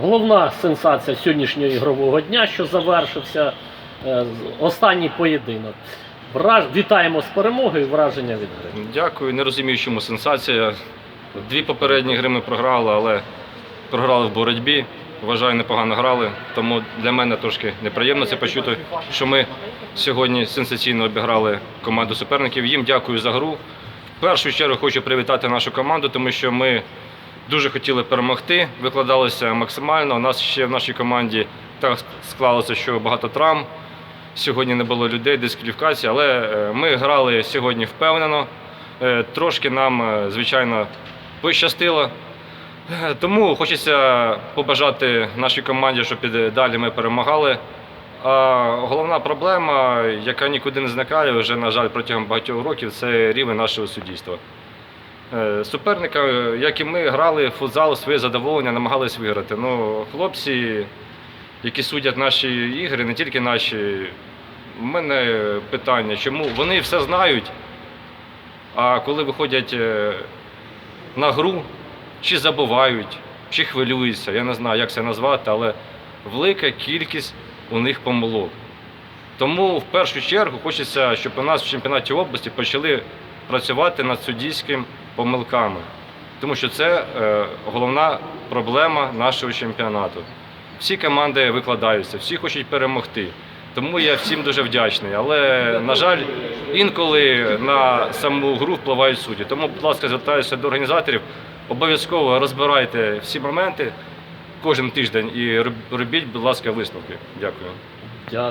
головна сенсація сьогоднішнього ігрового дня, що завершився е, останній поєдинок. Враж... Вітаємо з перемогою, враження від гри. Дякую, не розумію, чому сенсація. Дві попередні гри ми програли, але програли в боротьбі. Вважаю, непогано грали. Тому для мене трошки неприємно це почути, що ми сьогодні сенсаційно обіграли команду суперників. Їм дякую за гру. В першу чергу хочу привітати нашу команду, тому що ми дуже хотіли перемогти, викладалися максимально. У нас ще в нашій команді так склалося, що багато травм. Сьогодні не було людей, дискваліфікації, але е, ми грали сьогодні впевнено. Е, Трошки нам, е, звичайно, пощастило. Тому хочеться побажати нашій команді, щоб далі ми перемагали. А головна проблема, яка нікуди не зникає вже, на жаль, протягом багатьох років, це рівень нашого суддівства. Е, Суперника, е, як і ми, грали в футзал, своє задоволення, намагались виграти. Ну, хлопці, які судять наші ігри, не тільки наші. У мене питання, чому вони все знають, а коли виходять е, на гру, чи забувають, чи хвилюються, я не знаю, як це назвати, але велика кількість у них помилок. Тому в першу чергу хочеться, щоб у нас в чемпіонаті області почали працювати над суддівськими помилками, тому що це е, головна проблема нашого чемпіонату. Всі команди викладаються, всі хочуть перемогти. Тому я всім дуже вдячний. Але, на жаль, інколи на саму гру впливають судді. Тому, будь ласка, звертаюся до організаторів. Обов'язково розбирайте всі моменти кожен тиждень і роб- робіть, будь ласка, висновки. Дякую.